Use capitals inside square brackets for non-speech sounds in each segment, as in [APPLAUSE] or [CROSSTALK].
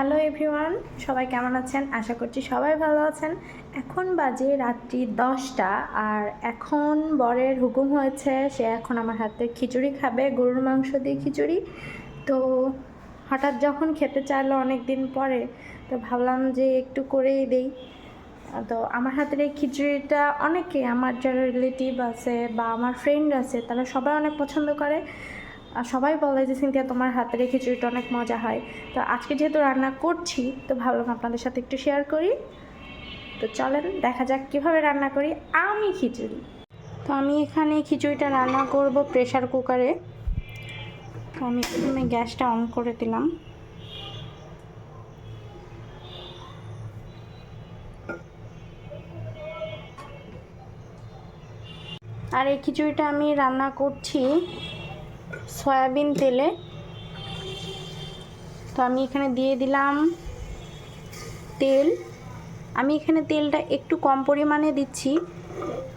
Hello everyone, সবাই কেমন আছেন? আশা করছি সবাই ভালো আছেন। এখন বাজে রাত্রি দশটা আর এখন বরের হুকুম হয়েছে, সে এখন আমার হাতে খিচুড়ি খাবে, গরুর মাংস দিয়ে খিচুড়ি। তো হঠাৎ যখন খেতে চাইলো অনেক দিন পরে, তো ভাবলাম যে একটু করেই দেই। তো আমার হাতের এই খিচুড়িটা অনেকে, আমার যারা রিলেটিভ আছে বা আমার ফ্রেন্ড আছে, তারা সবাই অনেক পছন্দ করে। আর সবাই বলে যে, সিনথিয়া, তোমার হাতের এই খিচুড়িটা অনেক মজা হয়। তো আজকে যেহেতু রান্না করছি, তো ভাবলাম আপনাদের সাথে একটু শেয়ার করি। তো চলেন, দেখা যাক কীভাবে রান্না করি আমি খিচুড়ি। তো আমি এখানে খিচুড়িটা রান্না করব প্রেশার কুকারে তো আমি প্রথমে গ্যাসটা অন করে দিলাম। আর এই খিচুড়িটা আমি রান্না করছি সয়াবিন তেলে। তো আমি এখানে দিয়ে দিলাম তেল। আমি এখানে তেলটা একটু কম পরিমাণে দিচ্ছি,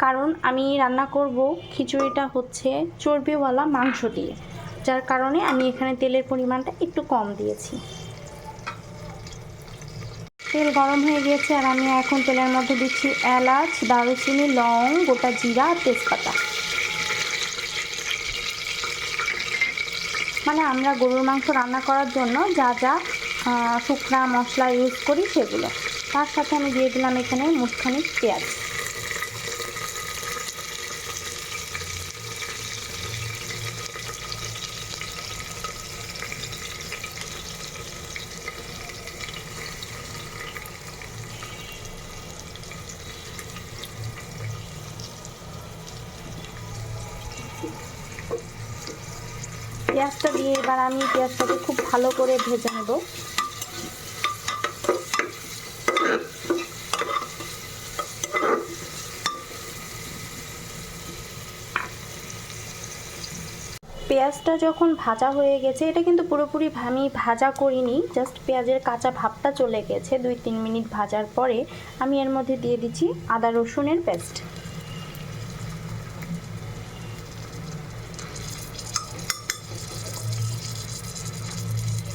কারণ আমি রান্না করব খিচুড়িটা হচ্ছে চর্বিওয়ালা মাংস দিয়ে, যার কারণে আমি এখানে তেলের পরিমাণটা একটু কম দিয়েছি। তেল গরম হয়ে গিয়েছে, আর আমি এখন তেলের মধ্যে দিচ্ছি এলাচ, দারুচিনি, লং, গোটা জিরা, তেজপাতা। মানে আমরা গরুর মাংস রান্না করার জন্য যা যা শুকনা মশলা ইউজ করি সেগুলো। তার সাথে আমি দিয়ে দিলাম এখানে মুখখানি পেঁয়াজ। পেঁয়াজটা দিয়ে এবার আমি পেঁয়াজটাকে খুব ভালো করে ভেজে নেব। পেঁয়াজটা যখন ভাজা হয়ে গেছে, এটা কিন্তু পুরোপুরি আমি ভাজা করিনি জাস্ট পেঁয়াজের কাঁচা ভাবটা চলে গেছে, দুই তিন মিনিট ভাজার পরে আমি এর মধ্যে দিয়ে দিচ্ছি আদা রসুনের পেস্ট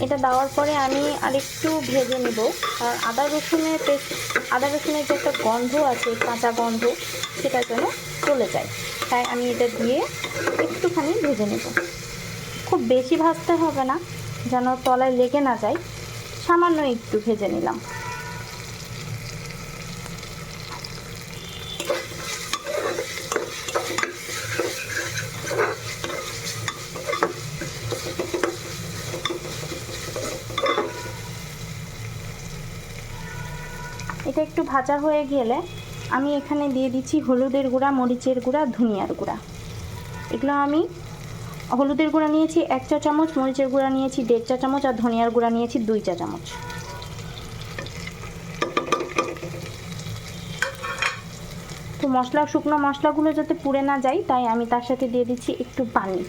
এটা দেওয়ার পরে আমি আরেকটু ভেজে নেব। আর আদা রসুনের পেস্ট, আদা রসুনের যে একটা গন্ধ আছে, কাঁচা গন্ধ, সেটা যেন চলে যায়। তাই আমি এটা দিয়ে একটুখানি ভেজে নেব। খুব বেশি ভাজতে হবে না, যেন তলায় লেগে না যায়। সামান্য একটু ভেজে নিলাম এটা একটু ভাজা হয়ে গেলে আমি এখানে দিয়ে দিচ্ছি হলুদের গুঁড়া, মরিচের গুঁড়া, ধনিয়ার গুঁড়া। এগুলো আমি হলুদের গুঁড়া নিয়েছি এক চা চামচ, মরিচের গুঁড়া নিয়েছি দেড় চা চামচ আর ধনিয়ার গুঁড়া নিয়েছি দুই চা চামচ। তো মশলা, শুকনো মশলাগুলো যাতে পুড়ে না যায়, তাই আমি তার সাথে দিয়ে দিচ্ছি একটু পানি।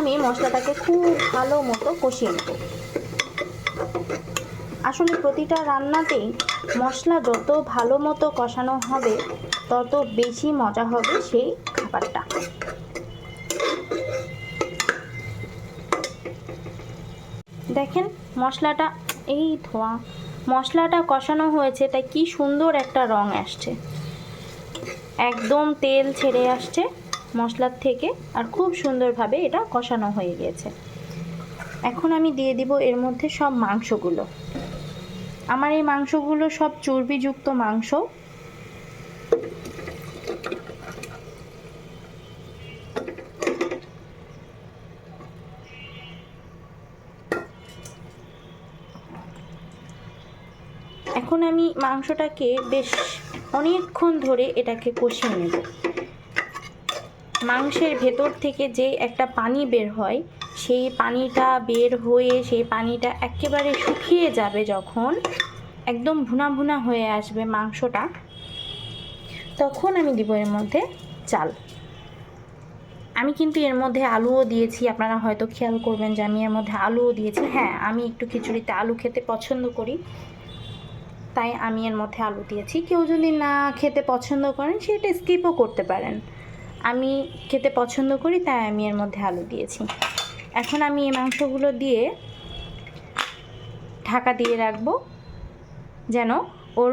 আমি মশলাটাকে খুব ভালো মতো কষিয়ে নেব। আসলে প্রতিটা রান্নাতেই মশলা যত ভালো মতো কষানো হবে, তত বেশি মজা হবে সেই খাবারটা। দেখেন মশলাটা, এই ধোয়া, মশলাটা কষানো হয়েছে, তাই কি সুন্দর একটা রং আসছে। একদম তেল ছেড়ে আসছে। মশলার থেকে আর খুব সুন্দরভাবে এটা কষানো হয়ে গিয়েছে এখন আমি দিয়ে দিব এর মধ্যে সব মাংসগুলো। আমার এই মাংসগুলো সব চর্বিযুক্ত মাংস। এখন আমি মাংসটাকে বেশ অনেকক্ষণ ধরে এটাকে কষিয়ে নেব। মাংসের ভেতর থেকে যে একটা পানি বের হয়, সেই পানিটা বের হয়ে সেই পানিটা একেবারে শুকিয়ে যাবে যখন একদম ভুনা ভুনা হয়ে আসবে মাংসটা, তখন আমি দিব এর মধ্যে চাল। আমি কিন্তু এর মধ্যে আলুও দিয়েছি, আপনারা হয়তো খেয়াল করবেন যে আমি এর মধ্যে আলুও দিয়েছি। হ্যাঁ আমি একটু খিচুড়িতে আলু খেতে পছন্দ করি, তাই আমি এর মধ্যে আলু দিয়েছি। কেউ যদি না খেতে পছন্দ করেন, সেটা স্কিপও করতে পারেন। আমি খেতে পছন্দ করি, তাই আমি এর মধ্যে আলু দিয়েছি। এখন আমি এই মাংসগুলো দিয়ে ঢাকা দিয়ে রাখব, যেন ওর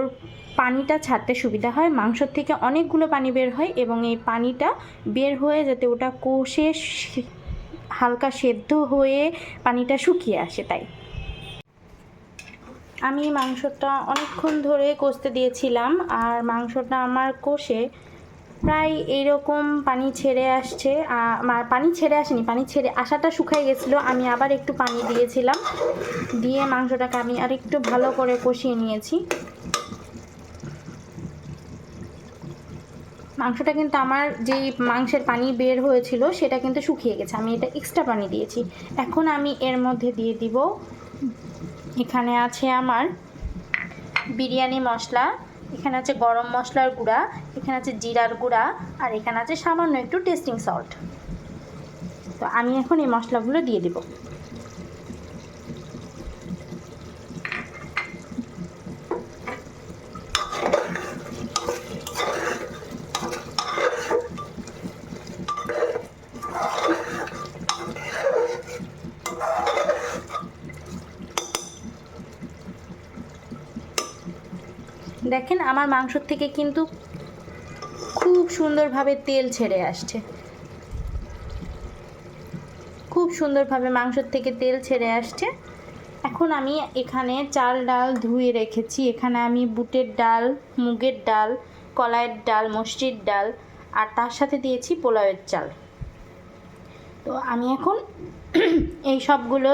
পানিটা ছাড়তে সুবিধা হয়। মাংসর থেকে অনেকগুলো পানি বের হয় এবং এই পানিটা বের হয়ে যাতে ওটা কষে হালকা সেদ্ধ হয়ে পানিটা শুকিয়ে আসে তাই। আমি মাংসটা অনেকক্ষণ ধরে কষতে দিয়েছিলাম, আর মাংসটা আমার কষে প্রায় এইরকম পানি ছেড়ে আসছে পানি ছেড়ে আসেনি, পানি ছেড়ে আসাটা শুকাই গেছিল, আমি আবার একটু পানি দিয়েছিলাম, দিয়ে মাংসটাকে আমি আর একটু ভালো করে কষিয়ে নিয়েছি। মাংসটা কিন্তু আমার যেই মাংসের পানি বের হয়েছিল, সেটা কিন্তু শুকিয়ে গেছে, আমি এটা এক্সট্রা পানি দিয়েছি। এখন আমি এর মধ্যে দিয়ে দিব, এখানে আছে আমার বিরিয়ানি মশলা। এখানে আছে গরম মশলার গুঁড়া, এখানে আছে জিরার গুঁড়া, আর এখানে আছে সামান্য একটু টেস্টিং সল্ট তো আমি এখন এই মশলাগুলো দিয়ে দিব। দেখেন আমার মাংসর থেকে কিন্তু খুব সুন্দরভাবে তেল ছেড়ে আসছে। খুব সুন্দরভাবে মাংসর থেকে তেল ছেড়ে আসছে। এখন আমি এখানে চাল ডাল ধুয়ে রেখেছি। এখানে আমি বুটের ডাল, মুগের ডাল, কলাইয়ের ডাল, মসজির ডাল আর তার সাথে দিয়েছি পোলাওয়ের চাল। তো আমি এখন [CLEARS THROAT] এই সবগুলো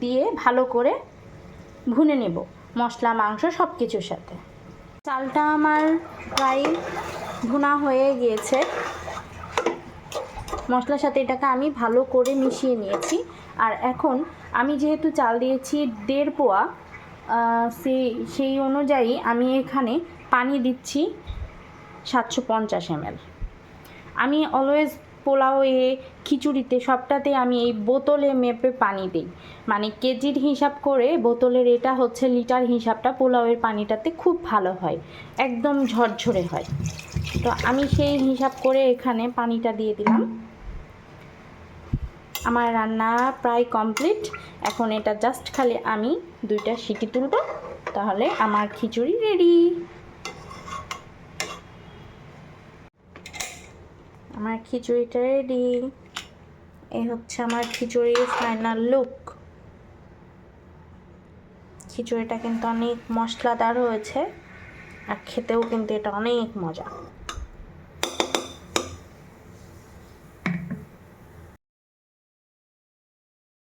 দিয়ে ভালো করে ভুনে নেব মশলা, মাংস সব কিছুর সাথে। চালটা আমার প্রায় ভুনা হয়ে গিয়েছে। মশলার সাথে এটাকে আমি ভালো করে মিশিয়ে নিয়েছি। আর এখন আমি যেহেতু চাল দিয়েছি দেড় পোয়া সেই সেই অনুযায়ী আমি এখানে পানি দিচ্ছি সাতশো পঞ্চাশ এমএল আমি অলওয়েজ পোলাওয়ে খিচুড়িতে সবটাতে আমি এই বোতলে মেপে পানি দিই। মানে কেজির হিসাব করে বোতলের এটা হচ্ছে লিটার হিসাবটা পোলাওয়ের পানিটাতে খুব ভালো হয়, একদম ঝরঝরে হয়। তো আমি সেই হিসাব করে এখানে পানিটা দিয়ে দিলাম। আমার রান্না প্রায় কমপ্লিট। এখন এটা জাস্ট খালি আমি দুইটা সিটি তুলব, তাহলে আমার খিচুড়ি রেডি। আমার খিচুড়িটা রেডি এই হচ্ছে আমার খিচুড়ির ফাইনাল লুক খিচুড়িটা কিন্তু অনেক মশলাদার হয়েছে আর খেতেও কিন্তু এটা অনেক মজা।